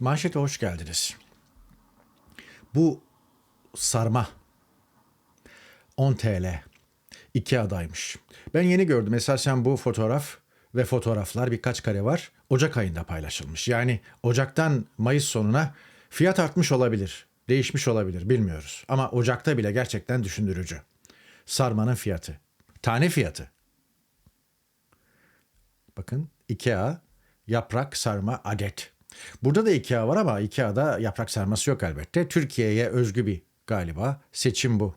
Manşete hoş geldiniz. Bu sarma 10 TL. iki adaymış. Ben yeni gördüm. Esasen bu fotoğraf ve fotoğraflar birkaç kare var. Ocak ayında paylaşılmış. Yani Ocak'tan Mayıs sonuna fiyat artmış olabilir. Değişmiş olabilir bilmiyoruz. Ama Ocak'ta bile gerçekten düşündürücü. Sarmanın fiyatı. Tane fiyatı. Bakın IKEA yaprak sarma adet. Burada da IKEA var ama IKEA'da yaprak sarması yok elbette. Türkiye'ye özgü bir galiba seçim bu.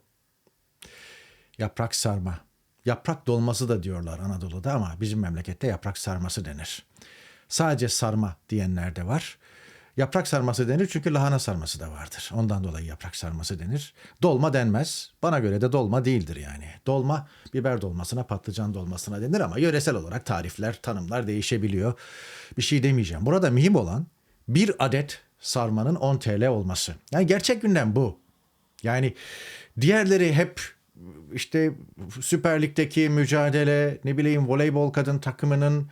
Yaprak sarma. Yaprak dolması da diyorlar Anadolu'da ama bizim memlekette yaprak sarması denir. Sadece sarma diyenler de var. Yaprak sarması denir çünkü lahana sarması da vardır. Ondan dolayı yaprak sarması denir. Dolma denmez. Bana göre de dolma değildir yani. Dolma biber dolmasına, patlıcan dolmasına denir ama yöresel olarak tarifler, tanımlar değişebiliyor. Bir şey demeyeceğim. Burada mühim olan bir adet sarmanın 10 TL olması. Yani gerçek gündem bu. Yani diğerleri hep işte Süper Lig'deki mücadele, ne bileyim voleybol kadın takımının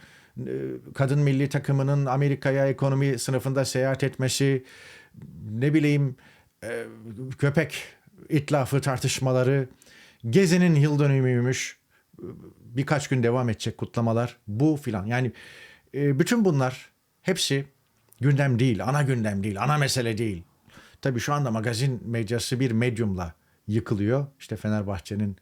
kadın milli takımının Amerika'ya ekonomi sınıfında seyahat etmesi, ne bileyim e, köpek itlafı tartışmaları, Gezi'nin yıl dönümüymüş, birkaç gün devam edecek kutlamalar, bu filan. Yani e, bütün bunlar hepsi gündem değil, ana gündem değil, ana mesele değil. Tabii şu anda magazin medyası bir medyumla yıkılıyor. İşte Fenerbahçe'nin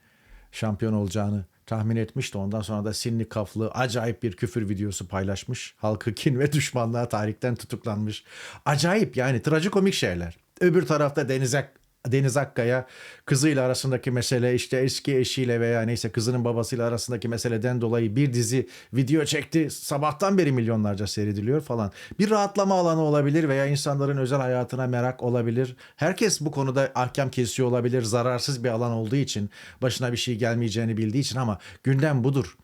şampiyon olacağını tahmin etmişti. Ondan sonra da sinli kaflı acayip bir küfür videosu paylaşmış. Halkı kin ve düşmanlığa tarihten tutuklanmış. Acayip yani trajikomik şeyler. Öbür tarafta Deniz, Ak Deniz Akkaya kızıyla arasındaki mesele işte eski eşiyle veya neyse kızının babasıyla arasındaki meseleden dolayı bir dizi video çekti. Sabahtan beri milyonlarca seyrediliyor falan. Bir rahatlama alanı olabilir veya insanların özel hayatına merak olabilir. Herkes bu konuda ahkam kesiyor olabilir. Zararsız bir alan olduğu için başına bir şey gelmeyeceğini bildiği için ama gündem budur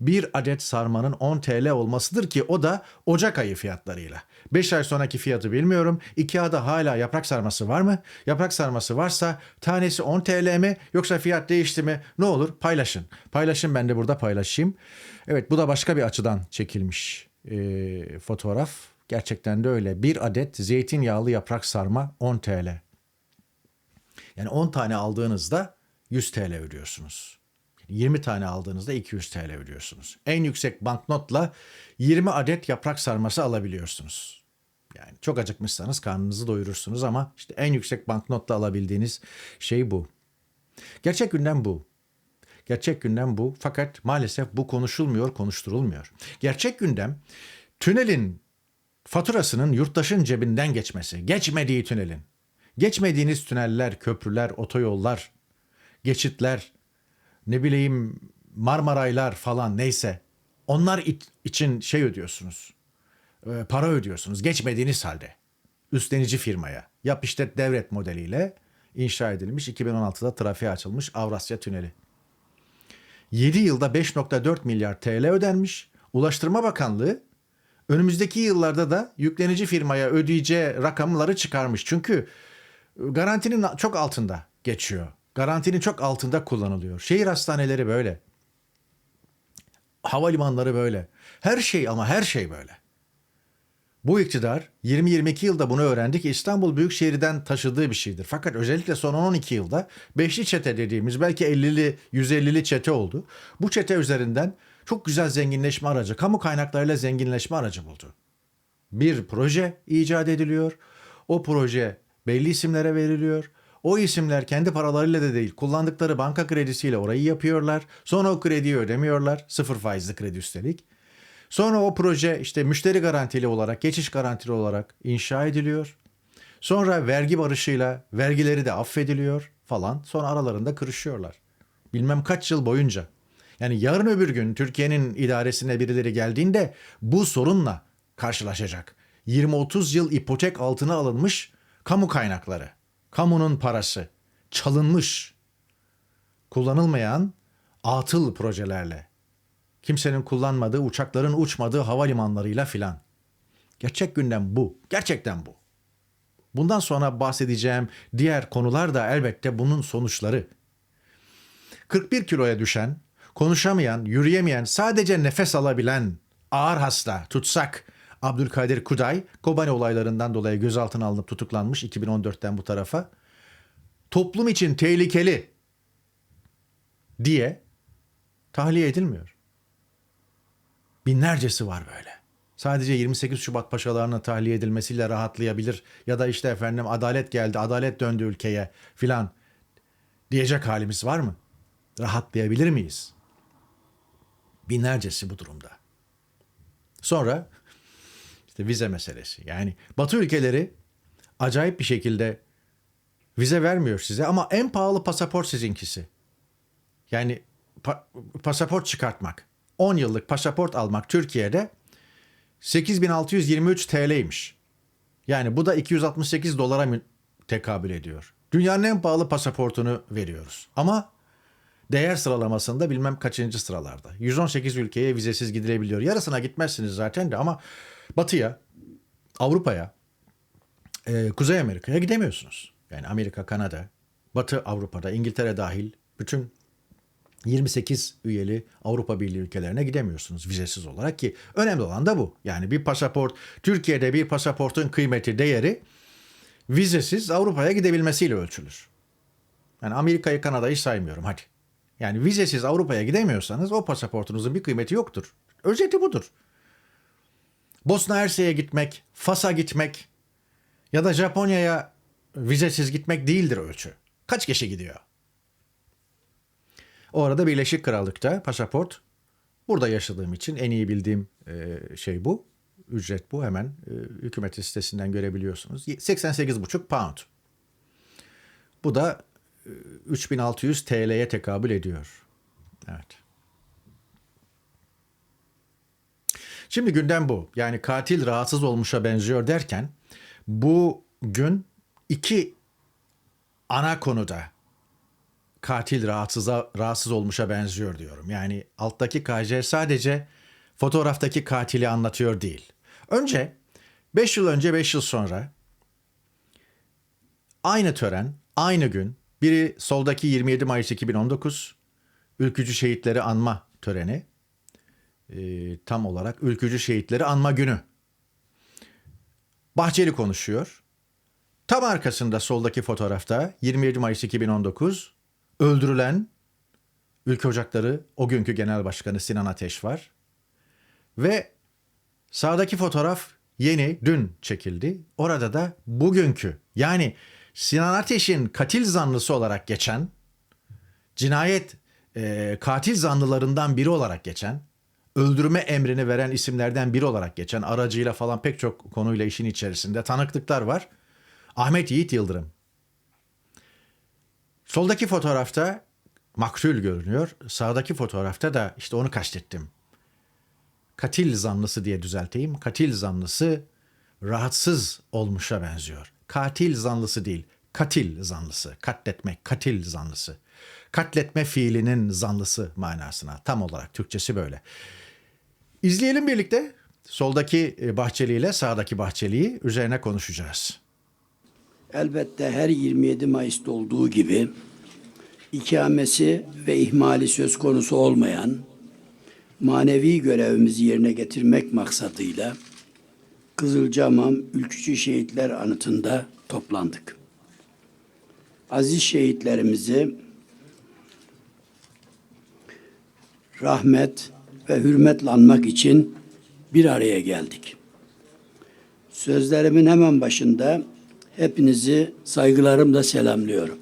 bir adet sarmanın 10 TL olmasıdır ki o da Ocak ayı fiyatlarıyla. 5 ay sonraki fiyatı bilmiyorum. Ikea'da hala yaprak sarması var mı? Yaprak sarması varsa tanesi 10 TL mi yoksa fiyat değişti mi? Ne olur paylaşın. Paylaşın ben de burada paylaşayım. Evet bu da başka bir açıdan çekilmiş e, fotoğraf. Gerçekten de öyle. Bir adet zeytinyağlı yaprak sarma 10 TL. Yani 10 tane aldığınızda 100 TL ödüyorsunuz. 20 tane aldığınızda 200 TL ödüyorsunuz. En yüksek banknotla 20 adet yaprak sarması alabiliyorsunuz. Yani çok acıkmışsanız karnınızı doyurursunuz ama işte en yüksek banknotla alabildiğiniz şey bu. Gerçek gündem bu. Gerçek gündem bu fakat maalesef bu konuşulmuyor, konuşturulmuyor. Gerçek gündem tünelin faturasının yurttaşın cebinden geçmesi, geçmediği tünelin. Geçmediğiniz tüneller, köprüler, otoyollar, geçitler, ne bileyim Marmaraylar falan neyse onlar için şey ödüyorsunuz. E, para ödüyorsunuz geçmediğiniz halde. Üstlenici firmaya. Yap işlet devlet modeliyle inşa edilmiş 2016'da trafiğe açılmış Avrasya Tüneli. 7 yılda 5.4 milyar TL ödenmiş. Ulaştırma Bakanlığı önümüzdeki yıllarda da yüklenici firmaya ödeyeceği rakamları çıkarmış. Çünkü garantinin çok altında geçiyor. Garantinin çok altında kullanılıyor. Şehir hastaneleri böyle. Havalimanları böyle. Her şey ama her şey böyle. Bu iktidar 20-22 yılda bunu öğrendik. İstanbul Büyükşehir'den taşıdığı bir şeydir. Fakat özellikle son 12 yılda beşli çete dediğimiz belki 50'li 150'li çete oldu. Bu çete üzerinden çok güzel zenginleşme aracı, kamu kaynaklarıyla zenginleşme aracı buldu. Bir proje icat ediliyor. O proje belli isimlere veriliyor. O isimler kendi paralarıyla da değil kullandıkları banka kredisiyle orayı yapıyorlar. Sonra o krediyi ödemiyorlar. Sıfır faizli kredi üstelik. Sonra o proje işte müşteri garantili olarak, geçiş garantili olarak inşa ediliyor. Sonra vergi barışıyla vergileri de affediliyor falan. Sonra aralarında kırışıyorlar. Bilmem kaç yıl boyunca. Yani yarın öbür gün Türkiye'nin idaresine birileri geldiğinde bu sorunla karşılaşacak. 20-30 yıl ipotek altına alınmış kamu kaynakları kamunun parası çalınmış, kullanılmayan atıl projelerle, kimsenin kullanmadığı, uçakların uçmadığı havalimanlarıyla filan. Gerçek gündem bu. Gerçekten bu. Bundan sonra bahsedeceğim diğer konular da elbette bunun sonuçları. 41 kiloya düşen, konuşamayan, yürüyemeyen, sadece nefes alabilen, ağır hasta, tutsak, Abdülkadir Kuday Kobani olaylarından dolayı gözaltına alınıp tutuklanmış 2014'ten bu tarafa. Toplum için tehlikeli diye tahliye edilmiyor. Binlercesi var böyle. Sadece 28 Şubat paşalarına tahliye edilmesiyle rahatlayabilir ya da işte efendim adalet geldi, adalet döndü ülkeye filan diyecek halimiz var mı? Rahatlayabilir miyiz? Binlercesi bu durumda. Sonra işte vize meselesi. Yani Batı ülkeleri acayip bir şekilde vize vermiyor size ama en pahalı pasaport sizinkisi. Yani pa- pasaport çıkartmak, 10 yıllık pasaport almak Türkiye'de 8623 TL'ymiş. Yani bu da 268 dolara tekabül ediyor. Dünyanın en pahalı pasaportunu veriyoruz. Ama değer sıralamasında bilmem kaçıncı sıralarda. 118 ülkeye vizesiz gidilebiliyor. Yarısına gitmezsiniz zaten de ama Batı'ya, Avrupa'ya, e, Kuzey Amerika'ya gidemiyorsunuz. Yani Amerika, Kanada, Batı Avrupa'da, İngiltere dahil bütün 28 üyeli Avrupa Birliği ülkelerine gidemiyorsunuz vizesiz olarak ki önemli olan da bu. Yani bir pasaport, Türkiye'de bir pasaportun kıymeti, değeri vizesiz Avrupa'ya gidebilmesiyle ölçülür. Yani Amerika'yı, Kanada'yı saymıyorum hadi. Yani vizesiz Avrupa'ya gidemiyorsanız o pasaportunuzun bir kıymeti yoktur. Özeti budur. Bosna Hersek'e gitmek, Fas'a gitmek ya da Japonya'ya vizesiz gitmek değildir ölçü. Kaç kişi gidiyor? O arada Birleşik Krallık'ta pasaport burada yaşadığım için en iyi bildiğim e, şey bu. Ücret bu hemen e, hükümet sitesinden görebiliyorsunuz. 88,5 pound. Bu da e, 3600 TL'ye tekabül ediyor. Evet. Şimdi gündem bu. Yani katil rahatsız olmuşa benziyor derken bu gün iki ana konuda katil rahatsıza, rahatsız olmuşa benziyor diyorum. Yani alttaki KC sadece fotoğraftaki katili anlatıyor değil. Önce 5 yıl önce 5 yıl sonra aynı tören, aynı gün biri soldaki 27 Mayıs 2019 ülkücü şehitleri anma töreni e, tam olarak ülkücü şehitleri anma günü. Bahçeli konuşuyor. Tam arkasında soldaki fotoğrafta 27 Mayıs 2019 öldürülen Ülke Ocakları o günkü genel başkanı Sinan Ateş var. Ve sağdaki fotoğraf yeni dün çekildi. Orada da bugünkü yani Sinan Ateş'in katil zanlısı olarak geçen cinayet e, katil zanlılarından biri olarak geçen öldürme emrini veren isimlerden biri olarak geçen aracıyla falan pek çok konuyla işin içerisinde tanıklıklar var. Ahmet Yiğit Yıldırım. Soldaki fotoğrafta maktul görünüyor. Sağdaki fotoğrafta da işte onu kastettim. Katil zanlısı diye düzelteyim. Katil zanlısı rahatsız olmuşa benziyor. Katil zanlısı değil, katil zanlısı. Katletmek, katil zanlısı. Katletme fiilinin zanlısı manasına. Tam olarak Türkçesi böyle. İzleyelim birlikte. Soldaki e, Bahçeli ile sağdaki Bahçeli'yi üzerine konuşacağız. Elbette her 27 Mayıs'ta olduğu gibi ikamesi ve ihmali söz konusu olmayan manevi görevimizi yerine getirmek maksadıyla Kızılcahamam Ülkücü Şehitler Anıtı'nda toplandık. Aziz şehitlerimizi rahmet ve hürmetle için bir araya geldik. Sözlerimin hemen başında hepinizi saygılarımla selamlıyorum.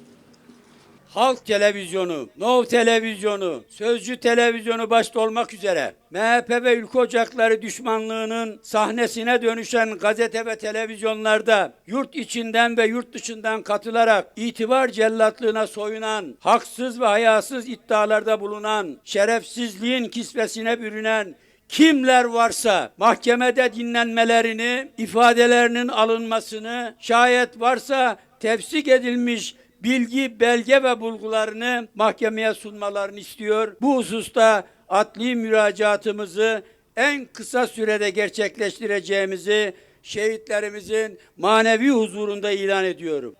Halk Televizyonu, Nov Televizyonu, Sözcü Televizyonu başta olmak üzere MHP ve ülke ocakları düşmanlığının sahnesine dönüşen gazete ve televizyonlarda yurt içinden ve yurt dışından katılarak itibar cellatlığına soyunan, haksız ve hayasız iddialarda bulunan, şerefsizliğin kisvesine bürünen kimler varsa mahkemede dinlenmelerini, ifadelerinin alınmasını, şayet varsa tefsik edilmiş bilgi, belge ve bulgularını mahkemeye sunmalarını istiyor. Bu hususta adli müracaatımızı en kısa sürede gerçekleştireceğimizi şehitlerimizin manevi huzurunda ilan ediyorum.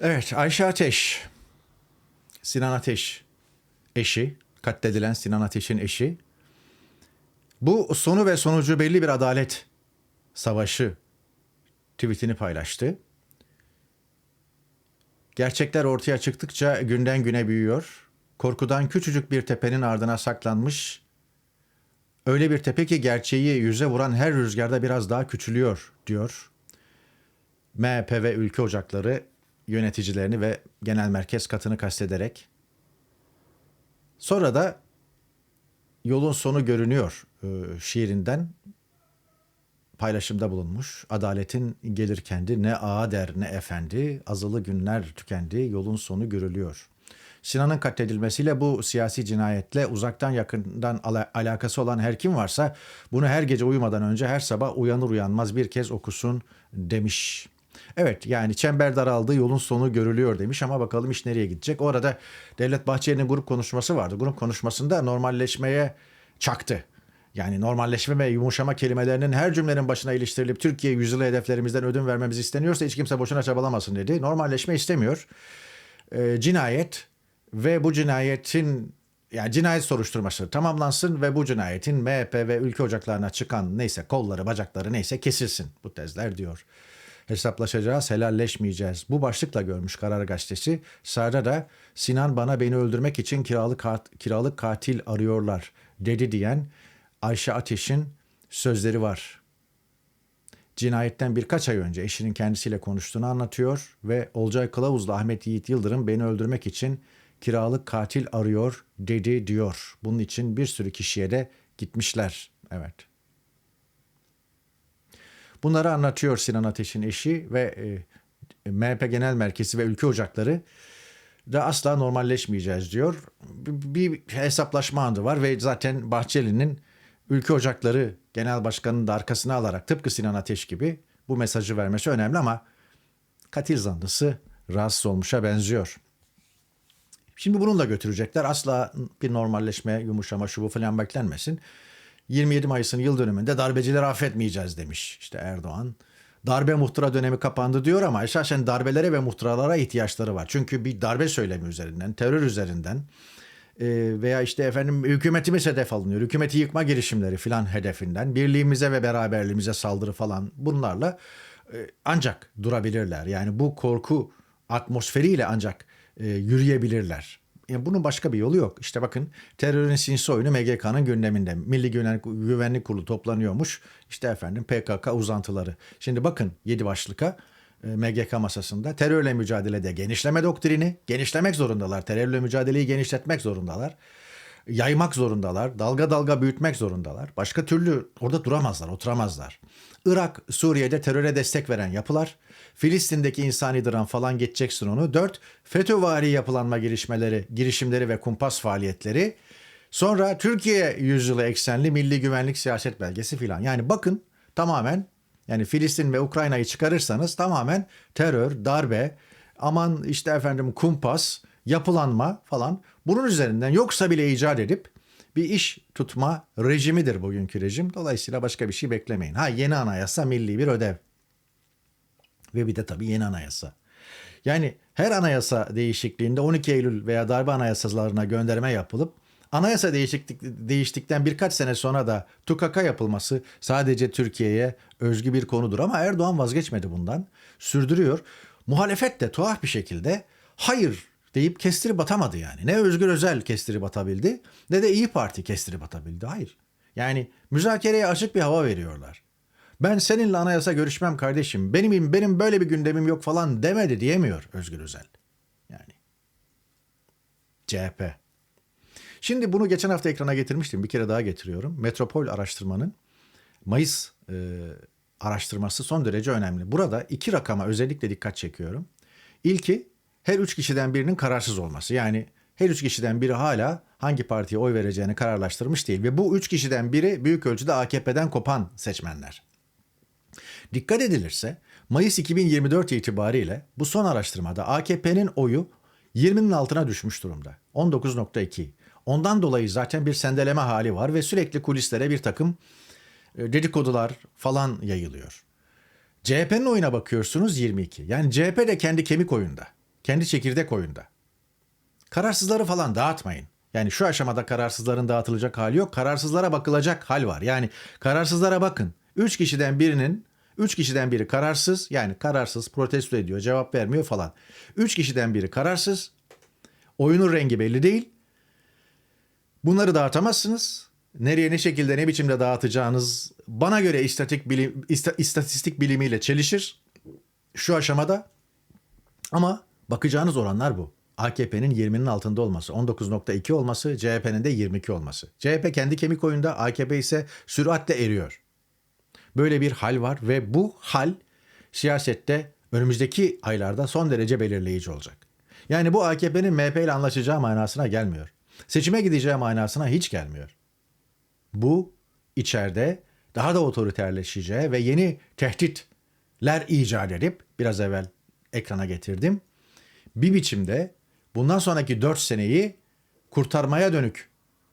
Evet Ayşe Ateş, Sinan Ateş eşi, katledilen Sinan Ateş'in eşi. Bu sonu ve sonucu belli bir adalet savaşı tweetini paylaştı. Gerçekler ortaya çıktıkça günden güne büyüyor. Korkudan küçücük bir tepenin ardına saklanmış. Öyle bir tepe ki gerçeği yüze vuran her rüzgarda biraz daha küçülüyor diyor. MHP ve ülke ocakları yöneticilerini ve genel merkez katını kastederek. Sonra da yolun sonu görünüyor e, şiirinden paylaşımda bulunmuş. Adaletin gelir kendi ne ağa der ne efendi, azılı günler tükendi, yolun sonu görülüyor. Sinan'ın katledilmesiyle bu siyasi cinayetle uzaktan yakından ala- alakası olan her kim varsa bunu her gece uyumadan önce her sabah uyanır uyanmaz bir kez okusun demiş. Evet yani çember daraldı yolun sonu görülüyor demiş ama bakalım iş nereye gidecek. Orada Devlet Bahçeli'nin grup konuşması vardı. Grup konuşmasında normalleşmeye çaktı. Yani normalleşme ve yumuşama kelimelerinin her cümlenin başına iliştirilip Türkiye yüzyılı hedeflerimizden ödün vermemiz isteniyorsa hiç kimse boşuna çabalamasın dedi. Normalleşme istemiyor. Ee, cinayet ve bu cinayetin yani cinayet soruşturması tamamlansın ve bu cinayetin MHP ve ülke ocaklarına çıkan neyse kolları bacakları neyse kesilsin bu tezler diyor. Hesaplaşacağız, helalleşmeyeceğiz. Bu başlıkla görmüş Karar Gazetesi. Sağda da Sinan bana beni öldürmek için kiralık, kat- kiralık katil arıyorlar dedi diyen Ayşe Ateş'in sözleri var. Cinayetten birkaç ay önce eşinin kendisiyle konuştuğunu anlatıyor ve Olcay Kılavuz'la Ahmet Yiğit Yıldırım beni öldürmek için kiralık katil arıyor dedi diyor. Bunun için bir sürü kişiye de gitmişler. Evet. Bunları anlatıyor Sinan Ateş'in eşi ve e, MHP Genel Merkezi ve Ülke Ocakları da asla normalleşmeyeceğiz diyor. Bir hesaplaşma anı var ve zaten Bahçeli'nin Ülke Ocakları Genel Başkanı'nın da arkasına alarak tıpkı Sinan Ateş gibi bu mesajı vermesi önemli ama katil zanlısı rahatsız olmuşa benziyor. Şimdi bununla götürecekler. Asla bir normalleşme, yumuşama, şu bu falan beklenmesin. 27 Mayıs'ın yıl dönümünde darbecileri affetmeyeceğiz demiş işte Erdoğan. Darbe muhtıra dönemi kapandı diyor ama esasen darbelere ve muhtıralara ihtiyaçları var. Çünkü bir darbe söylemi üzerinden, terör üzerinden veya işte efendim hükümetimiz hedef alınıyor. Hükümeti yıkma girişimleri filan hedefinden, birliğimize ve beraberliğimize saldırı falan bunlarla e, ancak durabilirler. Yani bu korku atmosferiyle ancak e, yürüyebilirler. Yani bunun başka bir yolu yok. İşte bakın terörün sinsi oyunu MGK'nın gündeminde. Milli Güvenlik, Kurulu toplanıyormuş. İşte efendim PKK uzantıları. Şimdi bakın 7 başlıka e, MGK masasında terörle mücadelede genişleme doktrini, genişlemek zorundalar. Terörle mücadeleyi genişletmek zorundalar. Yaymak zorundalar. Dalga dalga büyütmek zorundalar. Başka türlü orada duramazlar, oturamazlar. Irak, Suriye'de teröre destek veren yapılar. Filistin'deki insani dram falan geçeceksin onu. Dört, FETÖ'vari yapılanma girişmeleri, girişimleri ve kumpas faaliyetleri. Sonra Türkiye yüzyılı eksenli milli güvenlik siyaset belgesi filan. Yani bakın tamamen yani Filistin ve Ukrayna'yı çıkarırsanız tamamen terör, darbe, aman işte efendim kumpas, yapılanma falan bunun üzerinden yoksa bile icat edip bir iş tutma rejimidir bugünkü rejim. Dolayısıyla başka bir şey beklemeyin. Ha yeni anayasa milli bir ödev. Ve bir de tabii yeni anayasa. Yani her anayasa değişikliğinde 12 Eylül veya darbe anayasalarına gönderme yapılıp anayasa değişiklik, değiştikten birkaç sene sonra da tukaka yapılması sadece Türkiye'ye özgü bir konudur. Ama Erdoğan vazgeçmedi bundan. Sürdürüyor. Muhalefet de tuhaf bir şekilde hayır deyip kestirip atamadı yani. Ne Özgür Özel kestirip atabildi ne de İyi Parti kestirip atabildi. Hayır. Yani müzakereye açık bir hava veriyorlar. Ben seninle anayasa görüşmem kardeşim. Benim benim böyle bir gündemim yok falan demedi diyemiyor Özgür Özel. Yani CHP. Şimdi bunu geçen hafta ekrana getirmiştim. Bir kere daha getiriyorum. Metropol araştırmanın Mayıs e, araştırması son derece önemli. Burada iki rakama özellikle dikkat çekiyorum. İlki her üç kişiden birinin kararsız olması. Yani her üç kişiden biri hala hangi partiye oy vereceğini kararlaştırmış değil. Ve bu üç kişiden biri büyük ölçüde AKP'den kopan seçmenler. Dikkat edilirse Mayıs 2024 itibariyle bu son araştırmada AKP'nin oyu 20'nin altına düşmüş durumda. 19.2. Ondan dolayı zaten bir sendeleme hali var ve sürekli kulislere bir takım e, dedikodular falan yayılıyor. CHP'nin oyuna bakıyorsunuz 22. Yani CHP de kendi kemik oyunda. Kendi çekirdek oyunda. Kararsızları falan dağıtmayın. Yani şu aşamada kararsızların dağıtılacak hali yok. Kararsızlara bakılacak hal var. Yani kararsızlara bakın. Üç kişiden birinin, üç kişiden biri kararsız. Yani kararsız protesto ediyor, cevap vermiyor falan. Üç kişiden biri kararsız. Oyunun rengi belli değil. Bunları dağıtamazsınız. Nereye ne şekilde ne biçimde dağıtacağınız bana göre istatik bilim, ista- istatistik bilimiyle çelişir şu aşamada. Ama bakacağınız oranlar bu. AKP'nin 20'nin altında olması, 19.2 olması, CHP'nin de 22 olması. CHP kendi kemik oyunda, AKP ise süratle eriyor. Böyle bir hal var ve bu hal siyasette önümüzdeki aylarda son derece belirleyici olacak. Yani bu AKP'nin MHP ile anlaşacağı manasına gelmiyor. Seçime gideceği manasına hiç gelmiyor. Bu içeride daha da otoriterleşeceği ve yeni tehditler icat edip biraz evvel ekrana getirdim. Bir biçimde bundan sonraki 4 seneyi kurtarmaya dönük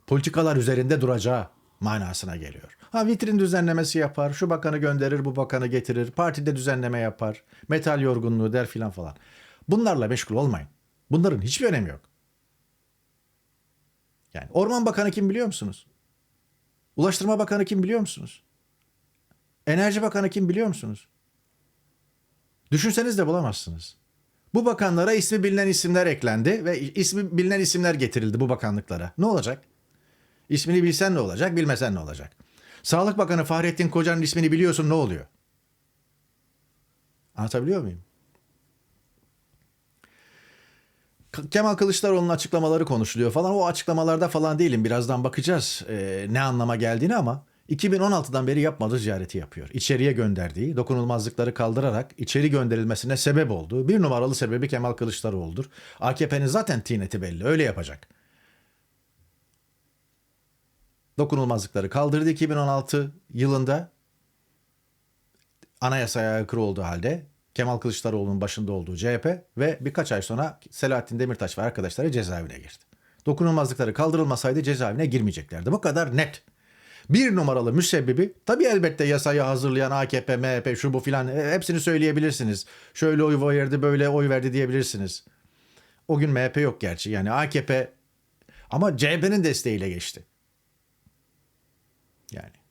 politikalar üzerinde duracağı manasına geliyor. Ha vitrin düzenlemesi yapar, şu bakanı gönderir, bu bakanı getirir, partide düzenleme yapar, metal yorgunluğu der filan falan. Bunlarla meşgul olmayın. Bunların hiçbir önemi yok. Yani Orman Bakanı kim biliyor musunuz? Ulaştırma Bakanı kim biliyor musunuz? Enerji Bakanı kim biliyor musunuz? Düşünseniz de bulamazsınız. Bu bakanlara ismi bilinen isimler eklendi ve ismi bilinen isimler getirildi bu bakanlıklara. Ne olacak? İsmini bilsen ne olacak, bilmesen ne olacak? Sağlık Bakanı Fahrettin Koca'nın ismini biliyorsun ne oluyor? Anlatabiliyor muyum? Kemal Kılıçdaroğlu'nun açıklamaları konuşuluyor falan. O açıklamalarda falan değilim. Birazdan bakacağız e, ne anlama geldiğini ama 2016'dan beri yapmadığı ziyareti yapıyor. İçeriye gönderdiği, dokunulmazlıkları kaldırarak içeri gönderilmesine sebep olduğu bir numaralı sebebi Kemal Kılıçdaroğlu'dur. AKP'nin zaten tineti belli. Öyle yapacak. Dokunulmazlıkları kaldırdı 2016 yılında. Anayasaya aykırı olduğu halde Kemal Kılıçdaroğlu'nun başında olduğu CHP ve birkaç ay sonra Selahattin Demirtaş ve arkadaşları cezaevine girdi. Dokunulmazlıkları kaldırılmasaydı cezaevine girmeyeceklerdi. Bu kadar net. Bir numaralı müsebbibi tabii elbette yasayı hazırlayan AKP, MHP, şu bu filan e, hepsini söyleyebilirsiniz. Şöyle oy verdi, böyle oy verdi diyebilirsiniz. O gün MHP yok gerçi. Yani AKP ama CHP'nin desteğiyle geçti. Yani.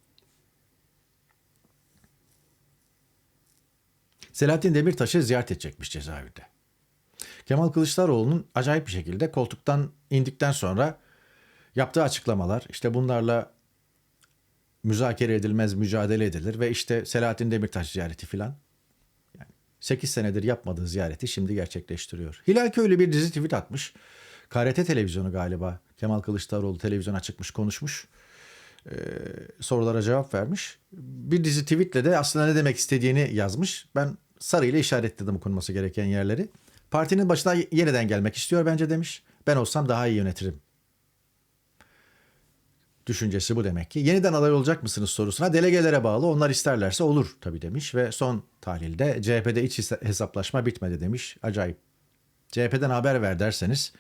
Selahattin Demirtaş'ı ziyaret edecekmiş cezaevinde. Kemal Kılıçdaroğlu'nun acayip bir şekilde koltuktan indikten sonra yaptığı açıklamalar işte bunlarla müzakere edilmez, mücadele edilir ve işte Selahattin Demirtaş ziyareti filan. Yani 8 senedir yapmadığı ziyareti şimdi gerçekleştiriyor. Hilal Köylü bir dizi tweet atmış. KRT televizyonu galiba. Kemal Kılıçdaroğlu televizyona çıkmış konuşmuş. Ee, sorulara cevap vermiş. Bir dizi tweetle de aslında ne demek istediğini yazmış. Ben sarıyla işaretledim okunması gereken yerleri. Partinin başına yeniden gelmek istiyor bence demiş. Ben olsam daha iyi yönetirim düşüncesi bu demek ki. Yeniden aday olacak mısınız sorusuna delegelere bağlı onlar isterlerse olur tabii demiş ve son tahlilde CHP'de iç hesaplaşma bitmedi demiş. Acayip. CHP'den haber ver derseniz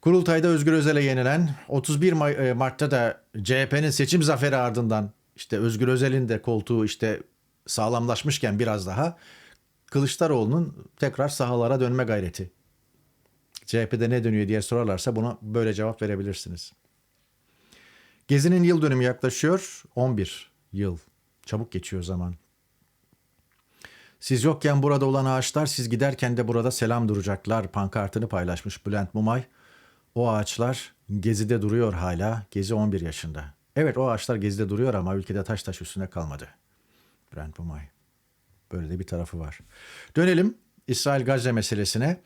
Kurultayda Özgür Özel'e yenilen 31 May- e, Mart'ta da CHP'nin seçim zaferi ardından işte Özgür Özel'in de koltuğu işte sağlamlaşmışken biraz daha Kılıçdaroğlu'nun tekrar sahalara dönme gayreti. CHP'de ne dönüyor diye sorarlarsa buna böyle cevap verebilirsiniz. Gezi'nin yıl dönümü yaklaşıyor. 11 yıl. Çabuk geçiyor zaman. Siz yokken burada olan ağaçlar siz giderken de burada selam duracaklar pankartını paylaşmış Bülent Mumay. O ağaçlar Gezi'de duruyor hala. Gezi 11 yaşında. Evet o ağaçlar Gezi'de duruyor ama ülkede taş taş üstüne kalmadı. Bülent Mumay. Böyle de bir tarafı var. Dönelim İsrail-Gazze meselesine.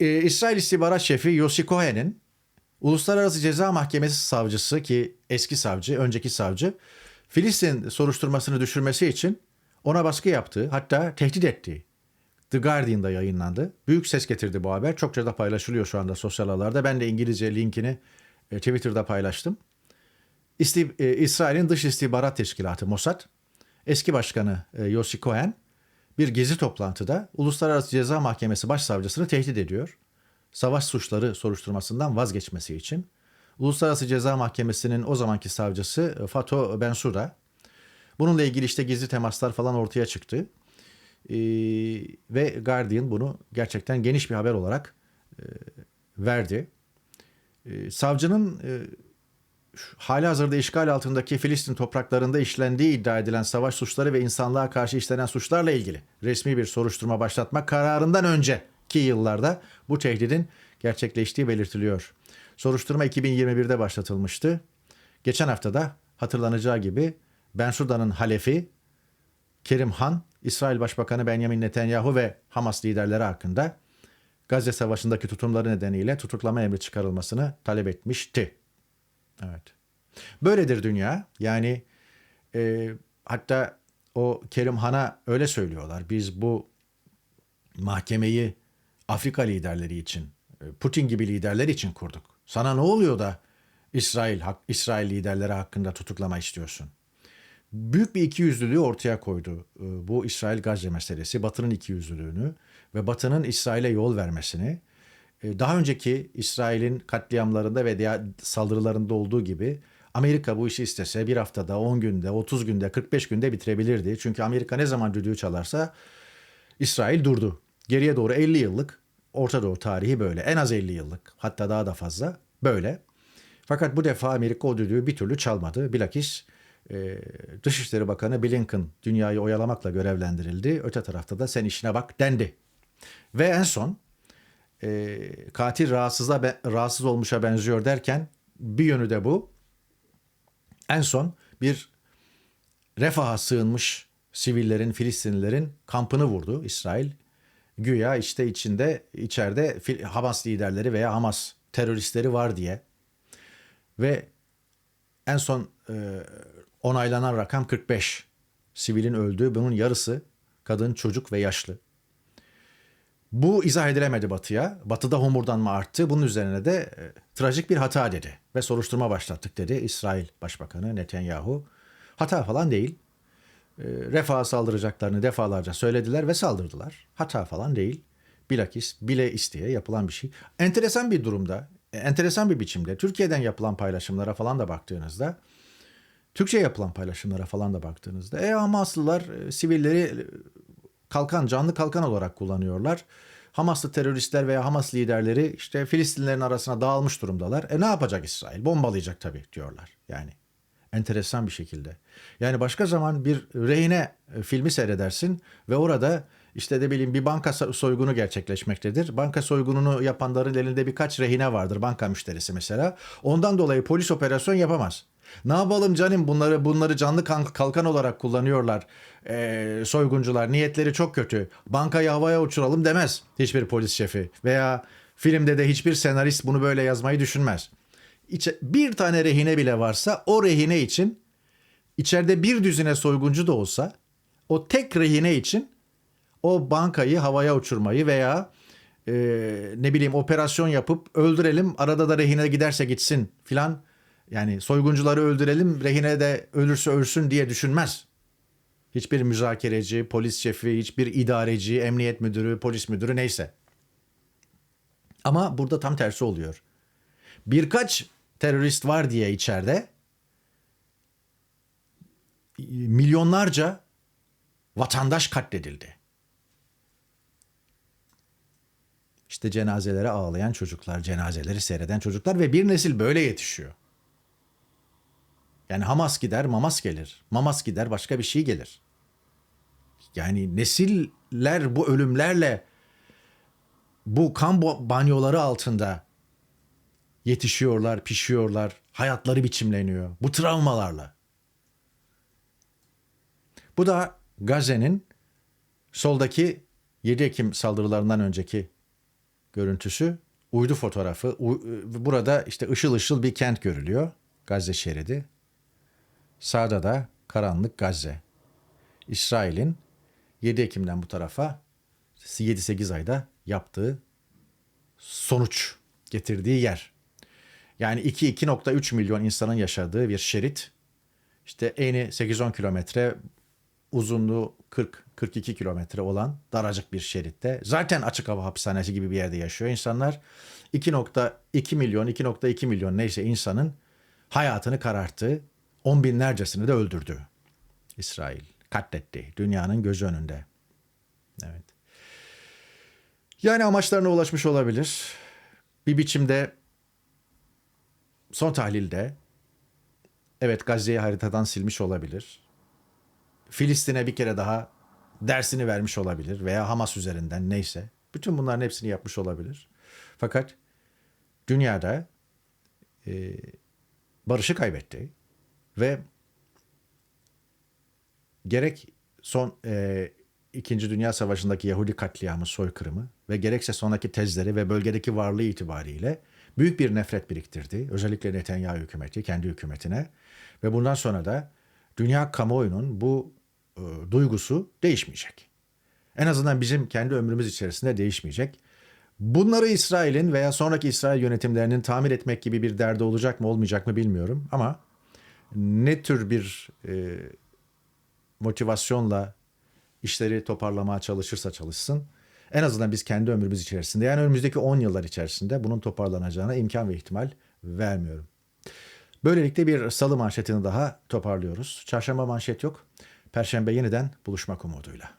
Ee, İsrail İstihbarat Şefi Yossi Cohen'in Uluslararası Ceza Mahkemesi savcısı ki eski savcı, önceki savcı Filistin soruşturmasını düşürmesi için ona baskı yaptığı hatta tehdit ettiği The Guardian'da yayınlandı. Büyük ses getirdi bu haber. Çokça da paylaşılıyor şu anda sosyal ağlarda. Ben de İngilizce linkini e, Twitter'da paylaştım. E, İsrail'in Dış İstihbarat Teşkilatı Mossad eski başkanı e, Yossi Cohen bir gezi toplantıda Uluslararası Ceza Mahkemesi Başsavcısını tehdit ediyor savaş suçları soruşturmasından vazgeçmesi için. Uluslararası Ceza Mahkemesi'nin o zamanki savcısı e, Fato Bensouda. Bununla ilgili işte gizli temaslar falan ortaya çıktı. Ee, ve Guardian bunu gerçekten geniş bir haber olarak e, verdi. E, savcının e, hali hazırda işgal altındaki Filistin topraklarında işlendiği iddia edilen savaş suçları ve insanlığa karşı işlenen suçlarla ilgili resmi bir soruşturma başlatmak kararından önceki yıllarda bu tehdidin gerçekleştiği belirtiliyor. Soruşturma 2021'de başlatılmıştı. Geçen haftada hatırlanacağı gibi Bensuda'nın halefi Kerim Han, İsrail Başbakanı Benjamin Netanyahu ve Hamas liderleri hakkında Gazze Savaşı'ndaki tutumları nedeniyle tutuklama emri çıkarılmasını talep etmişti. Evet. Böyledir dünya. Yani e, hatta o Kerim Han'a öyle söylüyorlar. Biz bu mahkemeyi Afrika liderleri için, e, Putin gibi liderler için kurduk. Sana ne oluyor da İsrail İsrail liderleri hakkında tutuklama istiyorsun? Büyük bir ikiyüzlülüğü ortaya koydu e, bu İsrail Gazze meselesi. Batı'nın ikiyüzlülüğünü ve Batı'nın İsrail'e yol vermesini. E, Daha önceki İsrail'in katliamlarında ve diğer saldırılarında olduğu gibi Amerika bu işi istese bir haftada, 10 günde, 30 günde, 45 günde bitirebilirdi. Çünkü Amerika ne zaman düdüğü çalarsa İsrail durdu. Geriye doğru 50 yıllık Orta Doğu tarihi böyle. En az 50 yıllık hatta daha da fazla böyle. Fakat bu defa Amerika o düdüğü bir türlü çalmadı. Bilakis e, Dışişleri Bakanı Blinken dünyayı oyalamakla görevlendirildi. Öte tarafta da sen işine bak dendi. Ve en son e, katil rahatsıza be- rahatsız olmuşa benziyor derken bir yönü de bu. En son bir refaha sığınmış sivillerin, Filistinlilerin kampını vurdu İsrail. Güya işte içinde içeride Hamas liderleri veya Hamas teröristleri var diye. Ve en son e, onaylanan rakam 45. Sivilin öldüğü bunun yarısı kadın, çocuk ve yaşlı. Bu izah edilemedi Batı'ya. Batı'da homurdanma arttı. Bunun üzerine de e, trajik bir hata dedi ve soruşturma başlattık dedi İsrail Başbakanı Netanyahu. Hata falan değil. E, refaha saldıracaklarını defalarca söylediler ve saldırdılar. Hata falan değil. Bilakis bile isteye yapılan bir şey. Enteresan bir durumda, e, enteresan bir biçimde Türkiye'den yapılan paylaşımlara falan da baktığınızda Türkçe yapılan paylaşımlara falan da baktığınızda e Hamaslılar e, sivilleri kalkan, canlı kalkan olarak kullanıyorlar. Hamaslı teröristler veya Hamas liderleri işte Filistinlerin arasına dağılmış durumdalar. E ne yapacak İsrail? Bombalayacak tabii diyorlar. Yani enteresan bir şekilde. Yani başka zaman bir rehine e, filmi seyredersin ve orada işte de bileyim bir banka so- soygunu gerçekleşmektedir. Banka soygununu yapanların elinde birkaç rehine vardır. Banka müşterisi mesela. Ondan dolayı polis operasyon yapamaz. Ne yapalım canım bunları bunları canlı kan- kalkan olarak kullanıyorlar Ee, soyguncular. Niyetleri çok kötü. Bankayı havaya uçuralım demez hiçbir polis şefi. Veya filmde de hiçbir senarist bunu böyle yazmayı düşünmez. İçe, bir tane rehine bile varsa o rehine için içeride bir düzine soyguncu da olsa o tek rehine için o bankayı havaya uçurmayı veya e, ne bileyim operasyon yapıp öldürelim arada da rehine giderse gitsin filan yani soyguncuları öldürelim rehine de ölürse ölsün diye düşünmez. Hiçbir müzakereci, polis şefi, hiçbir idareci, emniyet müdürü, polis müdürü neyse. Ama burada tam tersi oluyor. Birkaç terörist var diye içeride milyonlarca vatandaş katledildi. İşte cenazelere ağlayan çocuklar, cenazeleri seyreden çocuklar ve bir nesil böyle yetişiyor. Yani Hamas gider, Mamas gelir. Mamas gider, başka bir şey gelir. Yani nesiller bu ölümlerle bu kan banyoları altında yetişiyorlar, pişiyorlar, hayatları biçimleniyor. Bu travmalarla. Bu da Gazze'nin soldaki 7 Ekim saldırılarından önceki görüntüsü. Uydu fotoğrafı. U- Burada işte ışıl ışıl bir kent görülüyor. Gazze şeridi. Sağda da karanlık Gazze. İsrail'in 7 Ekim'den bu tarafa 7-8 ayda yaptığı sonuç getirdiği yer. Yani 2-2.3 milyon insanın yaşadığı bir şerit. İşte eni 8-10 kilometre, uzunluğu 40-42 kilometre olan daracık bir şeritte. Zaten açık hava hapishanesi gibi bir yerde yaşıyor insanlar. 2.2 milyon, 2.2 milyon neyse insanın hayatını kararttı. On binlercesini de öldürdü. İsrail katletti dünyanın gözü önünde. Evet. Yani amaçlarına ulaşmış olabilir. Bir biçimde son tahlilde evet Gazze'yi haritadan silmiş olabilir. Filistin'e bir kere daha dersini vermiş olabilir veya Hamas üzerinden neyse. Bütün bunların hepsini yapmış olabilir. Fakat dünyada e, barışı kaybetti ve gerek son e, İkinci Dünya Savaşı'ndaki Yahudi katliamı, soykırımı ve gerekse sonraki tezleri ve bölgedeki varlığı itibariyle büyük bir nefret biriktirdi. Özellikle Netanyahu hükümeti, kendi hükümetine. Ve bundan sonra da dünya kamuoyunun bu e, duygusu değişmeyecek. En azından bizim kendi ömrümüz içerisinde değişmeyecek. Bunları İsrail'in veya sonraki İsrail yönetimlerinin tamir etmek gibi bir derdi olacak mı olmayacak mı bilmiyorum. Ama ne tür bir e, motivasyonla işleri toparlamaya çalışırsa çalışsın. En azından biz kendi ömrümüz içerisinde yani önümüzdeki 10 yıllar içerisinde bunun toparlanacağına imkan ve ihtimal vermiyorum. Böylelikle bir salı manşetini daha toparlıyoruz. Çarşamba manşet yok. Perşembe yeniden buluşmak umuduyla.